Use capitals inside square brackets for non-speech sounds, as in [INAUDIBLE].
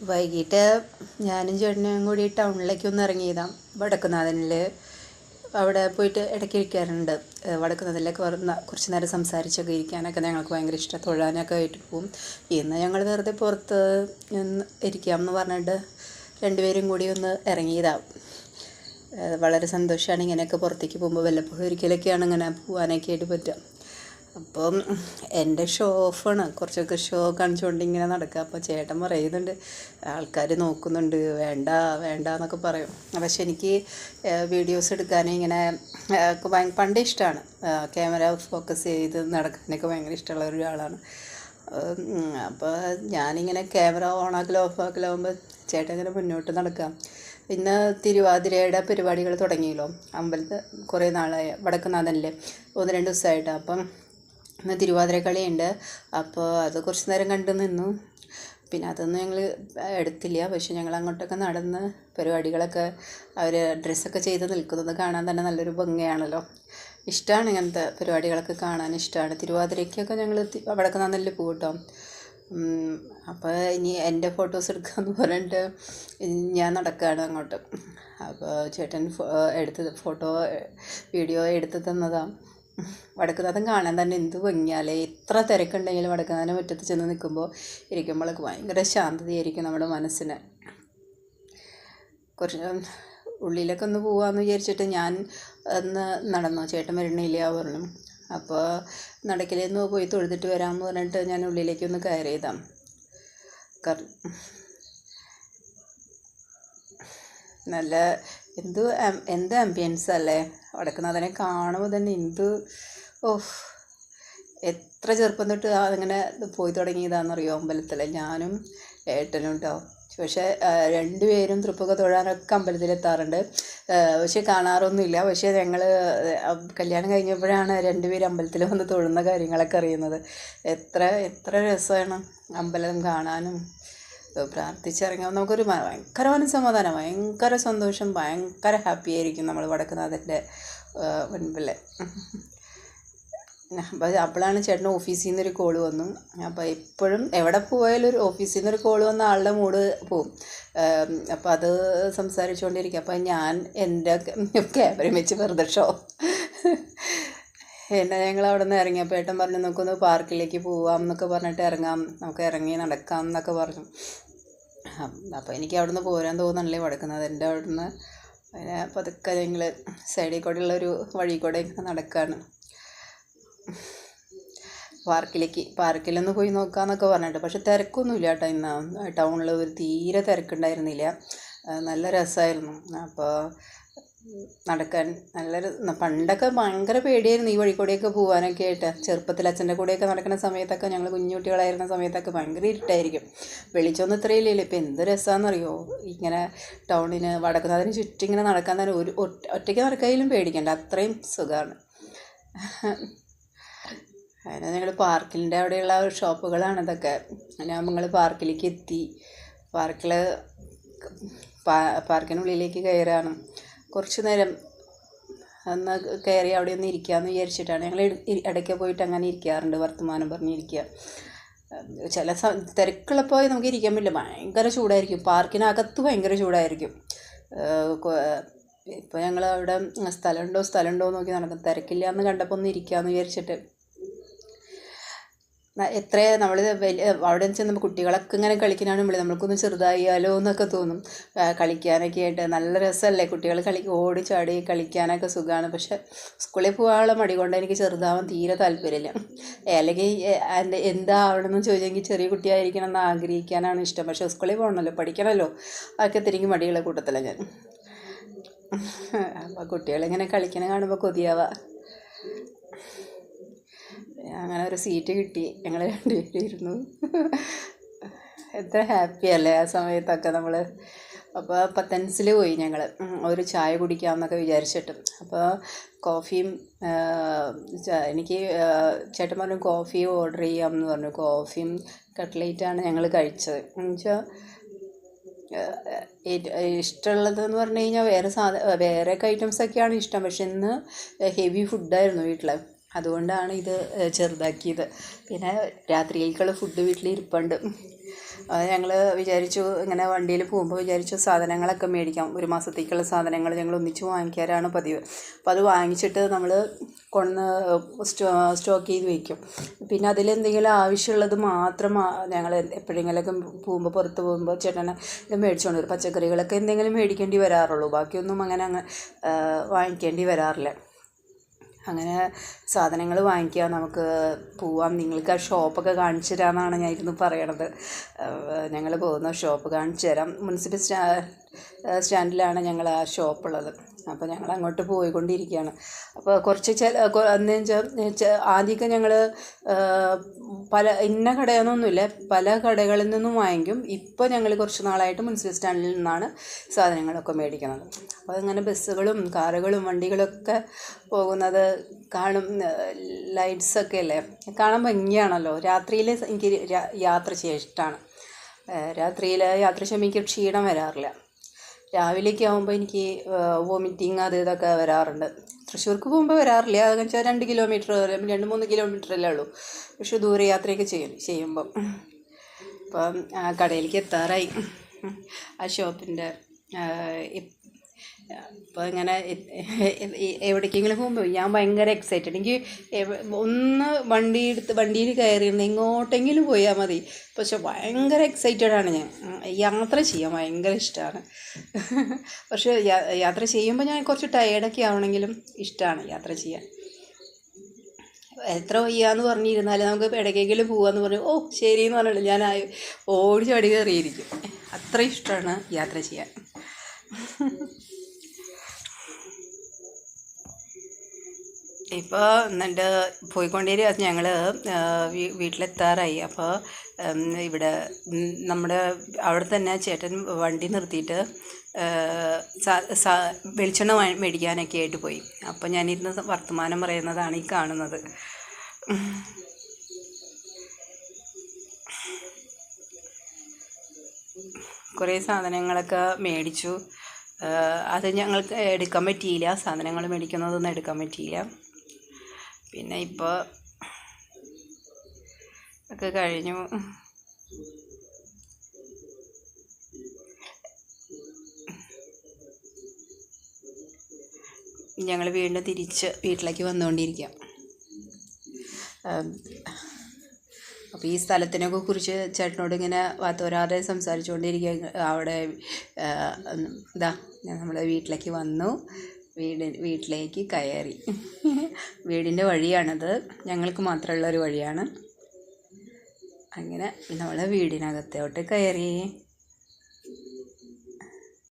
വൈകിട്ട് ഞാനും ചേട്ടനും കൂടി ടൗണിലേക്ക് ഒന്ന് ഇറങ്ങിയതാണ് വടക്കുന്നാഥനിൽ അവിടെ പോയിട്ട് ഇടയ്ക്ക് ഇരിക്കാറുണ്ട്. വരുന്ന കുറച്ച് നേരം സംസാരിച്ചൊക്കെ ഇരിക്കാനൊക്കെ ഞങ്ങൾക്ക് ഭയങ്കര ഇഷ്ടം. തൊഴാനൊക്കെ ആയിട്ട് പോകും ഇന്ന് ഞങ്ങൾ വെറുതെ പുറത്ത് ഇരിക്കാം എന്ന് പറഞ്ഞിട്ട് രണ്ടുപേരും കൂടി ഒന്ന് ഇറങ്ങിയതാണ് വളരെ സന്തോഷമാണ് ഇങ്ങനെയൊക്കെ പുറത്തേക്ക് പോകുമ്പോൾ വല്ലപ്പോഴും ഒരിക്കലൊക്കെയാണ് ഇങ്ങനെ പോകാനൊക്കെ ആയിട്ട് പറ്റുക. അപ്പം എന്റെ ഷോ ഓഫാണ് കുറച്ചൊക്കെ ഷോ കാണിച്ചുകൊണ്ട് ഇങ്ങനെ നടക്കുക അപ്പോൾ ചേട്ടൻ പറയുന്നുണ്ട് ആൾക്കാർ നോക്കുന്നുണ്ട്. വേണ്ട വേണ്ട എന്നൊക്കെ പറയും. പക്ഷെ എനിക്ക് വീഡിയോസ് എടുക്കാൻ ഇങ്ങനെ പണ്ടേ ഇഷ്ടമാണ് ക്യാമറ ഫോക്കസ് ചെയ്ത് നടക്കാനൊക്കെ ഭയങ്കര ഇഷ്ടമുള്ള ഒരാളാണ് അപ്പോൾ ഞാനിങ്ങനെ ക്യാമറ ഓണാക്കലോ ഓഫാക്കലോ ആകുമ്പോൾ ചേട്ടൻ ഇങ്ങനെ മുന്നോട്ട് നടക്കാം. ഇന്ന് തിരുവാതിരയുടെ പരിപാടികൾ തുടങ്ങിയല്ലോ. അമ്പലത്തിൽ കുറേ നാളായി. വടക്കുന്നാഥനിലെ ഒന്ന് രണ്ട് ദിവസമായിട്ട് അപ്പം ഇന്ന് തിരുവാതിര കളിയുണ്ട് അപ്പോൾ അത് കുറച്ച് നേരം കണ്ടു നിന്നു. പിന്നെ അതൊന്നും ഞങ്ങൾ എടുത്തില്ല. പക്ഷെ ഞങ്ങൾ അങ്ങോട്ടൊക്കെ നടന്ന് പരിപാടികളൊക്കെ അവർ ഡ്രസ്സൊക്കെ ചെയ്ത് നിൽക്കുന്നത് കാണാൻ തന്നെ നല്ലൊരു ഭംഗിയാണല്ലോ. ഇഷ്ടമാണ് ഇങ്ങനത്തെ പരിപാടികളൊക്കെ കാണാൻ ഇഷ്ടമാണ് തിരുവാതിരയ്ക്കൊക്കെ ഞങ്ങൾ അവിടെയൊക്കെ നന്നല്ല പോകും കേട്ടോ അപ്പോൾ ഇനി എന്റെ ഫോട്ടോസ് എടുക്കാമെന്ന് പറഞ്ഞിട്ട് ഞാൻ നടക്കുകയാണ് അങ്ങോട്ട്. അപ്പോൾ ചേട്ടൻ എടുത്ത് ഫോട്ടോ വീഡിയോ എടുത്ത് തന്നതാണ് വടക്കുനാഥൻ കാണാൻ തന്നെ എന്ത് ഭംഗിയാലേ എത്ര തിരക്കുണ്ടെങ്കിലും വടക്കുനാഥൻ മുറ്റത്ത് ചെന്ന് നിൽക്കുമ്പോൾ ഇരിക്കുമ്പോഴൊക്കെ ഭയങ്കര ശാന്തതയായിരിക്കും നമ്മുടെ മനസ്സിന്. കുറച്ച് ഉള്ളിലൊക്കെ ഒന്ന് പോവാമെന്ന് വിചാരിച്ചിട്ട് ഞാൻ ഒന്ന് നടന്നു? ചേട്ടൻ വരണില്ല പറഞ്ഞു അപ്പോൾ നടക്കലേന്ന് പോയി തൊഴുതിട്ട് വരാമെന്ന് പറഞ്ഞിട്ട് ഞാൻ ഉള്ളിലേക്ക് ഒന്ന് കയറിയതാണ് നല്ല എന്ത് എന്ത് ആംബിയൻസ് അല്ലേ? വടക്കുന്നാഥനെ കാണുമ്പോൾ തന്നെ എന്ത് ഓഹ് എത്ര ചെറുപ്പം തൊട്ട് അങ്ങനെ പോയി തുടങ്ങിയതാണെന്നറിയോ അമ്പലത്തിൽ ഞാനും ഏട്ടനും കേട്ടോ പക്ഷേ രണ്ടുപേരും തൃപ്പൊക്കെ തൊഴാനൊക്കെ അമ്പലത്തിലെത്താറുണ്ട്. പക്ഷെ കാണാറൊന്നുമില്ല. പക്ഷേ ഞങ്ങൾ കല്യാണം കഴിഞ്ഞപ്പോഴാണ് രണ്ടുപേരും അമ്പലത്തിൽ വന്ന് തൊഴുന്ന കാര്യങ്ങളൊക്കെ അറിയുന്നത്. എത്ര എത്ര രസമാണ് അമ്പലം കാണാനും. പ്രാർത്ഥിച്ചിറങ്ങാൻ നമുക്കൊരു ഭയങ്കര മനസ്സമാധാനം ഭയങ്കര സന്തോഷം ഭയങ്കര ഹാപ്പി ആയിരിക്കും നമ്മൾ വടക്കുന്നാഥന്റെ മുൻപിൽ അപ്പോൾ അപ്പോഴാണ് ചേട്ടൻ ഓഫീസിൽ നിന്നൊരു കോൾ വന്നു. അപ്പോൾ എപ്പോഴും എവിടെ പോയാലും ഒരു ഓഫീസിൽ നിന്നൊരു കോൾ വന്ന ആളുടെ മൂഡ് പോവും. അപ്പോൾ അത് സംസാരിച്ചുകൊണ്ടിരിക്കും അപ്പോൾ ഞാൻ എന്റെ ക്യാമറയും വെച്ച് വെറുതെ ഷോ. എന്നെ ഞങ്ങൾ അവിടെ നിന്ന് ഇറങ്ങിയപ്പോൾ ഏട്ടൻ പറഞ്ഞു നമുക്കൊന്ന് പാർക്കിലേക്ക് പോവാം എന്നൊക്കെ പറഞ്ഞിട്ട് ഇറങ്ങാം നമുക്ക് ഇറങ്ങി നടക്കാം എന്നൊക്കെ പറഞ്ഞു. അപ്പോൾ എനിക്ക് അവിടെ നിന്ന് പോരാൻ തോന്നണല്ലേ വടക്കുന്നത് എന്റെ അവിടെ നിന്ന് അങ്ങനെ പതുക്കെ ഞങ്ങൾ സൈഡിൽ കൂടെയുള്ള ഒരു വഴി കൂടെ നടക്കുകയാണ് പാർക്കിലേക്ക്. പാർക്കിലൊന്ന് പോയി നോക്കാമെന്നൊക്കെ പറഞ്ഞിട്ട്. പക്ഷെ തിരക്കൊന്നുമില്ല കേട്ടോ ഇന്ന്. ടൗണിൽ ഒരു തീരെ തിരക്കുണ്ടായിരുന്നില്ല. നല്ല രസമായിരുന്നു അപ്പോൾ നടക്കാൻ. നല്ലൊരു പണ്ടൊക്കെ ഭയങ്കര പേടിയായിരുന്നു ഈ വഴി കൂടെയൊക്കെ പോകാനൊക്കെ ആയിട്ട്. ചെറുപ്പത്തിൽ അച്ഛന്റെ കൂടെയൊക്കെ നടക്കുന്ന സമയത്തൊക്കെ ഞങ്ങൾ കുഞ്ഞുകുട്ടികളായിരുന്ന സമയത്തൊക്കെ ഭയങ്കര ഇരുട്ടായിരിക്കും. വെളിച്ചമൊന്നും ഇത്രയില്ലല്ലോ ഇപ്പം എന്ത് രസമാണെന്നറിയോ ഇങ്ങനെ ടൗണിന് വടക്കുന്നതിന് ചുറ്റും ഇങ്ങനെ നടക്കാൻ തന്നെ ഒരു ഒറ്റ- ഒറ്റയ്ക്ക് നടക്കാതിലും പേടിക്കണ്ട. അത്രയും സുഖമാണ് അങ്ങനെ ഞങ്ങൾ പാർക്കിന്റെ അവിടെയുള്ള ഷോപ്പുകളാണ് ഇതൊക്കെ. ഞാൻ നിങ്ങൾ പാർക്കിലേക്ക് എത്തി. പാർക്കിൽ പാർക്കിനുള്ളിലേക്ക് കയറാണ്. കുറച്ച് നേരം ഒന്ന് കയറി അവിടെ ഒന്ന് ഇരിക്കാമെന്ന് വിചാരിച്ചിട്ടാണ്. ഞങ്ങൾ ഇടയ്ക്ക് പോയിട്ട് അങ്ങനെ ഇരിക്കാറുണ്ട് വർത്തമാനം പറഞ്ഞിരിക്കുക ചില സ തിരക്കുള്ളപ്പോൾ നമുക്ക് ഇരിക്കാൻ പറ്റില്ല. ഭയങ്കര ചൂടായിരിക്കും. പാർക്കിനകത്ത് ഭയങ്കര ചൂടായിരിക്കും. ഇപ്പോൾ ഞങ്ങൾ അവിടെ സ്ഥലമുണ്ടോ സ്ഥലമുണ്ടോ നോക്കി നടക്കും. തിരക്കില്ല എന്ന് കണ്ടപ്പോൾ ഒന്ന് ഇരിക്കാമെന്ന് വിചാരിച്ചിട്ട് എത്ര നമ്മൾ വലിയ അവിടെ ചെന്ന് കുട്ടികളൊക്കെ ഇങ്ങനെ കളിക്കാനാണ് നമ്മൾ നമ്മൾക്കൊന്ന് ചെറുതായാലോ എന്നൊക്കെ തോന്നും. കളിക്കാനൊക്കെ ആയിട്ട് നല്ല രസമല്ലേ കുട്ടികൾ കളി ഓടി ചാടി കളിക്കാനൊക്കെ സുഖമാണ് പക്ഷെ സ്കൂളിൽ പോകാനുള്ള മടി കൊണ്ട് എനിക്ക് ചെറുതാവാൻ തീരെ താല്പര്യമില്ല. അല്ലെങ്കിൽ എന്റെ എന്താവണമെന്ന് ചോദിച്ചെങ്കിൽ ചെറിയ കുട്ടിയായിരിക്കണം എന്ന് ആഗ്രഹിക്കാനാണ് ഇഷ്ടം. പക്ഷെ സ്കൂളിൽ പോകണമല്ലോ പഠിക്കണമല്ലോ അതൊക്കെ തിരികെ മടിയുള്ള കൂട്ടത്തിലാണ് ഞാൻ. അപ്പോൾ കുട്ടികളിങ്ങനെ കളിക്കണ കാണുമ്പോൾ കൊതിയാവാ. അങ്ങനെ ഒരു സീറ്റ് കിട്ടി. ഞങ്ങൾ രണ്ടുപേരും ഇരുന്നു എത്ര ഹാപ്പി അല്ലേ ആ സമയത്തൊക്കെ നമ്മൾ അപ്പോൾ പത്തൻസിൽ പോയി ഞങ്ങൾ ഒരു ചായ കുടിക്കാമെന്നൊക്കെ വിചാരിച്ചിട്ട്. അപ്പോൾ കോഫിയും എനിക്ക് ചേട്ടൻ പറഞ്ഞു കോഫി ഓർഡർ ചെയ്യാമെന്ന് പറഞ്ഞു. കോഫിയും കട്ട്ലേറ്റാണ് ഞങ്ങൾ കഴിച്ചത്. എന്നുവെച്ചാൽ ഇഷ്ടമുള്ളതെന്ന് പറഞ്ഞു കഴിഞ്ഞാൽ വേറെ സാധ വേറെയൊക്കെ ഐറ്റംസൊക്കെയാണ് ഇഷ്ടം. പക്ഷെ ഇന്ന് ഹെവി ഫുഡായിരുന്നു വീട്ടിൽ അതുകൊണ്ടാണ് ഇത് ചെറുതാക്കിയത്. പിന്നെ രാത്രിയിലേക്കുള്ള ഫുഡ് വീട്ടിൽ ഇരിപ്പുണ്ട് ഞങ്ങൾ വിചാരിച്ചു ഇങ്ങനെ വണ്ടിയിൽ പോകുമ്പോൾ വിചാരിച്ചു സാധനങ്ങളൊക്കെ മേടിക്കാം. ഒരു മാസത്തേക്കുള്ള സാധനങ്ങൾ ഞങ്ങൾ ഒന്നിച്ച് വാങ്ങിക്കാറാണ് പതിവ്. അപ്പോൾ അത് വാങ്ങിച്ചിട്ട് നമ്മൾ കൊണ്ട് സ്റ്റോ സ്റ്റോക്ക് ചെയ്ത് വയ്ക്കും പിന്നെ അതിലെന്തെങ്കിലും ആവശ്യമുള്ളത് മാത്രം ഞങ്ങൾ എപ്പോഴെങ്കിലൊക്കെ പോകുമ്പോൾ പുറത്ത് പോകുമ്പോൾ ചേട്ടനെ ഇത് മേടിച്ചുകൊണ്ട് വരും. പച്ചക്കറികളൊക്കെ എന്തെങ്കിലും മേടിക്കേണ്ടി വരാറുള്ളൂ. ബാക്കിയൊന്നും അങ്ങനെ അങ്ങ് വാങ്ങിക്കേണ്ടി വരാറില്ല. അങ്ങനെ സാധനങ്ങൾ വാങ്ങിക്കുക നമുക്ക് പോവാം. നിങ്ങൾക്ക് ആ ഷോപ്പൊക്കെ കാണിച്ചു തരാമെന്നാണ് ഞാൻ ഇരുന്ന് പറയണത്. ഞങ്ങൾ പോകുന്ന ഷോപ്പ് കാണിച്ചു തരാം. മുനിസിപ്പൽ സ്റ്റാ സ്റ്റാൻഡിലാണ് ഞങ്ങൾ ആ ഷോപ്പുള്ളത്. അപ്പോൾ ഞങ്ങൾ അങ്ങോട്ട് പോയിക്കൊണ്ടിരിക്കുകയാണ് അപ്പോൾ കുറച്ച് ചില എന്ന് വെച്ചാൽ ആദ്യമൊക്കെ ഞങ്ങൾ പല ഇന്ന കടയെന്നൊന്നുമില്ല പല കടകളിൽ നിന്നും വാങ്ങിക്കും. ഇപ്പോൾ ഞങ്ങൾ കുറച്ച് നാളായിട്ട് മുനിസിപ്പൽ സ്റ്റാൻഡിൽ നിന്നാണ് സാധനങ്ങളൊക്കെ മേടിക്കുന്നത്. അപ്പോൾ അങ്ങനെ ബസ്സുകളും കാറുകളും വണ്ടികളൊക്കെ പോകുന്നത് കാണും ലൈറ്റ്സൊക്കെ അല്ലേ? കാണാൻ ഭംഗിയാണല്ലോ. രാത്രിയിൽ എനിക്ക് യാത്ര ചെയ്യാൻ ഇഷ്ടമാണ് രാത്രിയിൽ യാത്ര ചെയ്യുമ്പോൾ എനിക്ക് ക്ഷീണം വരാറില്ല. രാവിലെയൊക്കെ ആകുമ്പോൾ എനിക്ക് വോമിറ്റിങ് അത് ഇതൊക്കെ വരാറുണ്ട്. തൃശ്ശൂർക്ക് പോകുമ്പോൾ വരാറില്ല. അതെന്ന് വെച്ചാൽ രണ്ട് കിലോമീറ്റർ രണ്ട് മൂന്ന് കിലോമീറ്ററല്ലേ ഉള്ളൂ. പക്ഷേ ദൂരെ യാത്രയൊക്കെ ചെയ്യും ചെയ്യുമ്പം. അപ്പം കടയിലേക്ക് എത്താറായി. ആ ഷോപ്പിന്റെ അപ്പോൾ ഇങ്ങനെ എവിടേക്കെങ്കിലും പോകുമ്പോൾ ഞാൻ ഭയങ്കര എക്സൈറ്റഡ് എനിക്ക് ഒന്ന് വണ്ടി എടുത്ത് വണ്ടിയിൽ കയറിയിരുന്നു എങ്ങോട്ടെങ്കിലും പോയാൽ മതി. പക്ഷെ ഭയങ്കര എക്സൈറ്റഡാണ് ഞാൻ. യാത്ര ചെയ്യാൻ ഭയങ്കര ഇഷ്ടമാണ് [LAUGHS] പക്ഷേ യാത്ര ചെയ്യുമ്പോൾ ഞാൻ കുറച്ച് ടയേർഡൊക്കെ ആവണമെങ്കിലും ഇഷ്ടമാണ് യാത്ര ചെയ്യാൻ. എത്ര വയ്യാന്ന് പറഞ്ഞിരുന്നാലും നമുക്ക് ഇടയ്ക്കെങ്കിലും പോകാമെന്ന് പറഞ്ഞു ഓ ശരി എന്ന് പറഞ്ഞല്ലോ ഞാൻ ഓടി ചാടി കയറിയിരിക്കും. അത്ര ഇഷ്ടമാണ് യാത്ര ചെയ്യാൻ. ഇപ്പോൾ എന്നിട്ട് പോയിക്കൊണ്ടിരിക്കുക ഞങ്ങൾ വീട്ടിലെത്താറായി. അപ്പോൾ ഇവിടെ നമ്മുടെ അവിടെ തന്നെ ചേട്ടൻ വണ്ടി നിർത്തിയിട്ട് വെളിച്ചെണ്ണ മേടിക്കാനൊക്കെ ആയിട്ട് പോയി. അപ്പോൾ ഞാനിരുന്ന് വർത്തമാനം പറയുന്നതാണ് ഈ കാണുന്നത്. കുറേ സാധനങ്ങളൊക്കെ മേടിച്ചു. അത് ഞങ്ങൾക്ക് എടുക്കാൻ പറ്റിയില്ല. സാധനങ്ങൾ മേടിക്കുന്നതൊന്നും എടുക്കാൻ പറ്റിയില്ല. പിന്നെ ഇപ്പോൾ ഒക്കെ കഴിഞ്ഞു. ഞങ്ങൾ വീണ്ടും തിരിച്ച് വീട്ടിലേക്ക് വന്നുകൊണ്ടിരിക്കുക. അപ്പോൾ ഈ സ്ഥലത്തിനൊക്കെ കുറിച്ച് ചേട്ടനോട് ഇങ്ങനെ വാത്തോരാതെ സംസാരിച്ചുകൊണ്ടിരിക്കുക. അവിടെ ഇതാ നമ്മുടെ വീട്ടിലേക്ക് വന്നു. വീട് വീട്ടിലേക്ക് കയറി. വീടിന്റെ വഴിയാണത്. ഞങ്ങൾക്ക് മാത്രമുള്ള ഒരു വഴിയാണ്. അങ്ങനെ നമ്മളെ വീടിനകത്തോട്ട് കയറി.